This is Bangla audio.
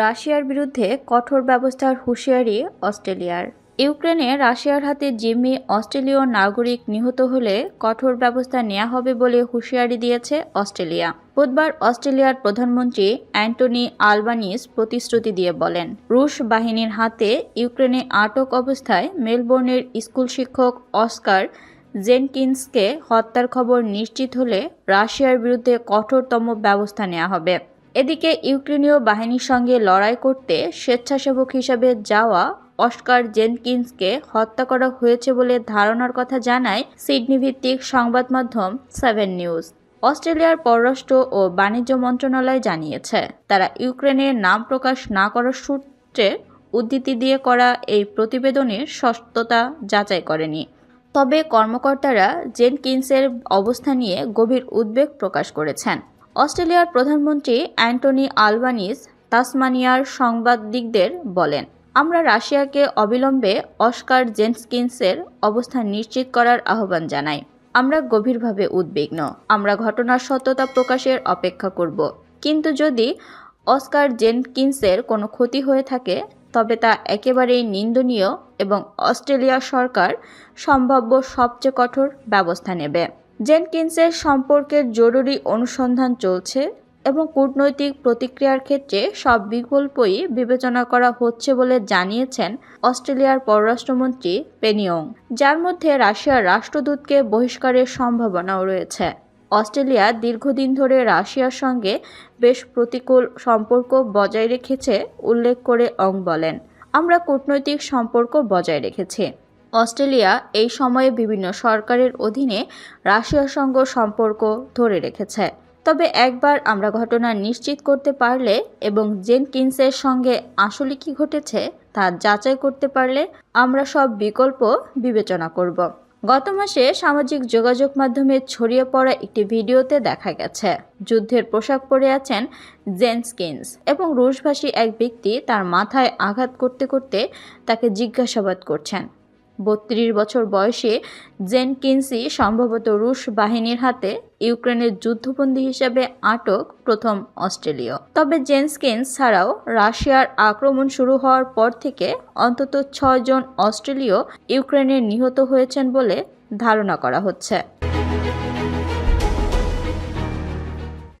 রাশিয়ার বিরুদ্ধে কঠোর ব্যবস্থার হুঁশিয়ারি অস্ট্রেলিয়ার। ইউক্রেনে রাশিয়ার হাতে জিম্মি অস্ট্রেলীয় নাগরিক নিহত হলে কঠোর ব্যবস্থা নেওয়া হবে বলে হুঁশিয়ারি দিয়েছে অস্ট্রেলিয়া। বুধবার অস্ট্রেলিয়ার প্রধানমন্ত্রী অ্যান্টনি আলবানিস প্রতিশ্রুতি দিয়ে বলেন, রুশ বাহিনীর হাতে ইউক্রেনে আটক অবস্থায় মেলবোর্নের স্কুল শিক্ষক অস্কার জেনকিন্সকে হত্যার খবর নিশ্চিত হলে রাশিয়ার বিরুদ্ধে কঠোরতম ব্যবস্থা নেওয়া হবে। এদিকে ইউক্রেনীয় বাহিনীর সঙ্গে লড়াই করতে স্বেচ্ছাসেবক হিসাবে যাওয়া অস্কার জেনকিন্সকে হত্যা করা হয়েছে বলে ধারণার কথা জানায় সিডনি ভিত্তিক সংবাদ মাধ্যম সেভেন নিউজ। অস্ট্রেলিয়ার পররাষ্ট্র ও বাণিজ্য মন্ত্রণালয় জানিয়েছে, তারা ইউক্রেনের নাম প্রকাশ না করার সূত্রে উদ্ধৃতি দিয়ে করা এই প্রতিবেদনের সত্যতা যাচাই করেনি। তবে কর্মকর্তারা জেনকিন্সের অবস্থা নিয়ে গভীর উদ্বেগ প্রকাশ করেছেন। অস্ট্রেলিয়ার প্রধানমন্ত্রী অ্যান্টনি আলবানিস তাসমানিয়ার সাংবাদিকদের বলেন, আমরা রাশিয়াকে অবিলম্বে অস্কার জেনস্কিন্সের অবস্থান নিশ্চিত করার আহ্বান জানাই। আমরা গভীরভাবে উদ্বিগ্ন। আমরা ঘটনার সত্যতা প্রকাশের অপেক্ষা করব। কিন্তু যদি অস্কার জেনকিন্সের কোনো ক্ষতি হয়ে থাকে, তবে তা একেবারেই নিন্দনীয় এবং অস্ট্রেলিয়া সরকার সম্ভাব্য সবচেয়ে কঠোর ব্যবস্থা নেবে। জেনকিন্সের সম্পর্কের জরুরি অনুসন্ধান চলছে এবং কূটনৈতিক প্রতিক্রিয়ার ক্ষেত্রে সব বিকল্পই বিবেচনা করা হচ্ছে বলে জানিয়েছেন অস্ট্রেলিয়ার পররাষ্ট্রমন্ত্রী পেনিয়ং, যার মধ্যে রাশিয়ার রাষ্ট্রদূতকে বহিষ্কারের সম্ভাবনাও রয়েছে। অস্ট্রেলিয়া দীর্ঘদিন ধরে রাশিয়ার সঙ্গে বেশ প্রতিকূল সম্পর্ক বজায় রেখেছে, উল্লেখ করে অং বলেন। আমরা কূটনৈতিক সম্পর্ক বজায় রেখেছি। অস্ট্রেলিয়া এই সময়ে বিভিন্ন সরকারের অধীনে রাশিয়ার সঙ্গে সম্পর্ক ধরে রেখেছে। তবে একবার আমরা ঘটনা নিশ্চিত করতে পারলে এবং জেনকিন্সের সঙ্গে আসলে কি ঘটেছে তা যাচাই করতে পারলে আমরা সব বিকল্প বিবেচনা করব। গত মাসে সামাজিক যোগাযোগ মাধ্যমে ছড়িয়ে পড়া একটি ভিডিওতে দেখা গেছে, যুদ্ধের পোশাক পরে আছেন জেনস্কিন্স এবং রুশভাষী এক ব্যক্তি তার মাথায় আঘাত করতে করতে তাকে জিজ্ঞাসাবাদ করছেন। বত্রিশ বছর বয়সে জেনকিন্সি সম্ভবত রুশ বাহিনীর হাতে ইউক্রেনের যুদ্ধবন্দী হিসেবে আটক প্রথম অস্ট্রেলীয়। তবে জেনস্কিন্স ছাড়াও রাশিয়ার আক্রমণ শুরু হওয়ার পর থেকে অন্তত ছয়জন অস্ট্রেলীয় ইউক্রেনে নিহত হয়েছেন বলে ধারণা করা হচ্ছে।